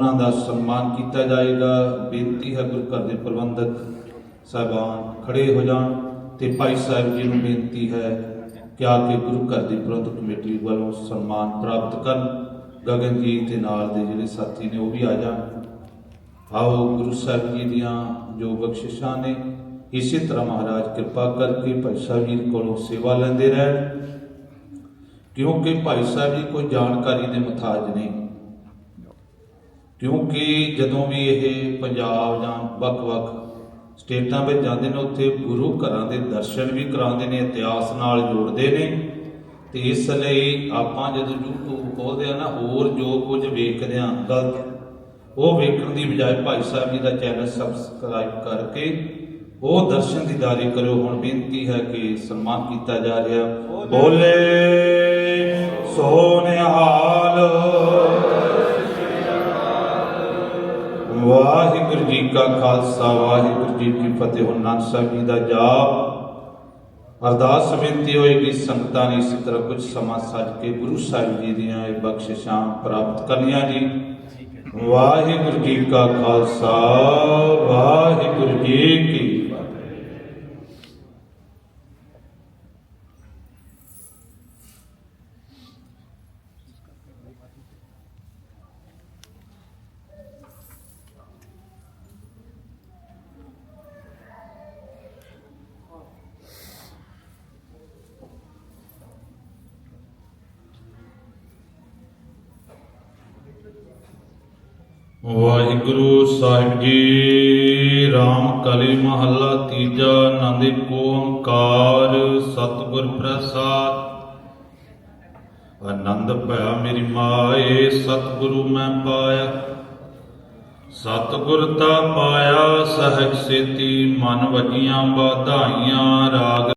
ਉਹਨਾਂ ਦਾ ਸਨਮਾਨ ਕੀਤਾ ਜਾਏਗਾ। ਬੇਨਤੀ ਹੈ ਗੁਰੂ ਘਰ ਦੇ ਪ੍ਰਬੰਧਕ ਸਾਹਿਬਾਨ, ਖੜੇ ਹੋ ਜਾਣ ਤੇ ਭਾਈ ਸਾਹਿਬ ਜੀ ਨੂੰ ਬੇਨਤੀ ਹੈ ਕਿ ਆ ਕੇ ਗੁਰੂ ਘਰ ਦੀ ਪ੍ਰਬੰਧਕ ਕਮੇਟੀ ਵੱਲੋਂ ਸਨਮਾਨ ਪ੍ਰਾਪਤ ਕਰਨ। ਗਗਨ ਜੀ ਦੇ ਨਾਲ ਦੇ ਜਿਹੜੇ ਸਾਥੀ ਨੇ ਉਹ ਵੀ ਆ ਜਾਣ। ਆਓ ਗੁਰੂ ਸਾਹਿਬ ਜੀ ਦੀਆਂ ਜੋ ਬਖਸ਼ਿਸ਼ਾਂ ਨੇ, ਇਸੇ ਤਰ੍ਹਾਂ ਮਹਾਰਾਜ ਕਿਰਪਾ ਕਰਕੇ ਭਾਈ ਸਾਹਿਬ ਜੀ ਕੋਲੋਂ ਸੇਵਾ ਲੈਂਦੇ ਰਹਿਣ। ਕਿਉਂਕਿ ਭਾਈ ਸਾਹਿਬ ਜੀ ਕੋਈ ਜਾਣਕਾਰੀ ਦੇ ਮੁਤਾਜ ਨਹੀਂ। ਕਿਉਂਕਿ ਜਦੋਂ ਵੀ ਇਹ ਪੰਜਾਬ ਜਾਂ ਵੱਖ-ਵੱਖ ਸਟੇਟਾਂ ਵਿੱਚ ਜਾਂਦੇ ਨੇ, ਉੱਥੇ ਗੁਰੂ ਘਰਾਂ ਦੇ ਦਰਸ਼ਨ ਵੀ ਕਰਾਉਂਦੇ ਨੇ, ਇਤਿਹਾਸ ਨਾਲ ਜੋੜਦੇ ਨੇ। ਤੇ ਇਸ ਲਈ ਆਪਾਂ ਜਦੋਂ YouTube ਖੋਲਦੇ ਆ ਨਾ, ਹੋਰ ਜੋ ਕੁਝ ਵੇਖਦੇ ਆ ਗਲਤ, ਉਹ ਵੇਖਣ ਦੀ ਬਜਾਏ ਭਾਈ ਸਾਹਿਬ ਜੀ ਦਾ ਚੈਨਲ ਸਬਸਕ੍ਰਾਈਬ ਕਰਕੇ ਉਹ ਦਰਸ਼ਨ ਦੀਦਾਰੀ ਕਰੋ ਹੁਣ ਬੇਨਤੀ ਹੈ ਕਿ ਸਨਮਾਨ ਕੀਤਾ ਜਾ ਰਿਹਾ। ਬੋਲੇ। ਵਾਹਿਗੁਰੂ ਜੀ ਕਾ ਖਾਲਸਾ ਵਾਹਿਗੁਰੂ ਜੀ ਕੀ ਫਤਿਹ। ਹੁਣ ਨਾਨਕ ਸਾਹਿਬ ਜੀ ਦਾ ਜਾਪ। ਅਰਦਾਸ ਬੇਨਤੀ ਹੋਏਗੀ ਸੰਗਤਾਂ ਨੇ ਇਸੇ ਤਰ੍ਹਾਂ ਕੁਝ ਸਮਾਂ ਸੱਜ ਕੇ ਗੁਰੂ ਸਾਹਿਬ ਜੀ ਦੀਆਂ ਇਹ ਬਖਸ਼ਿਸ਼ਾਂ ਪ੍ਰਾਪਤ ਕਰਨੀਆਂ ਜੀ। ਵਾਹਿਗੁਰੂ ਜੀ ਕਾ ਖਾਲਸਾ ਵਾਹਿਗੁਰੂ ਜੀ ਕੀ ਫਤਿਹ ਵਾਹਿਗੁਰੂ ਸਾਹਿਬ ਜੀ, ਰਾਮ ਕਲੀ ਮਹੱਲਾ ਤੀਜਾ ਆਨੰਦ ਓੰਕਾਰ, ਸਤਿਗੁਰ ਪ੍ਰਸਾਦ। ਆਨੰਦ ਭਇਆ ਮੇਰੀ ਮਾਏ, ਸਤਿਗੁਰੂ ਮੈਂ ਪਾਇਆ। ਸਤਿਗੁਰ ਤਾ ਪਾਇਆ, ਸਹਿਜ ਸੇਤੀ ਮਨ ਵਜੀਆਂ ਬਾਧਾਈਆਂ ਰਾਗ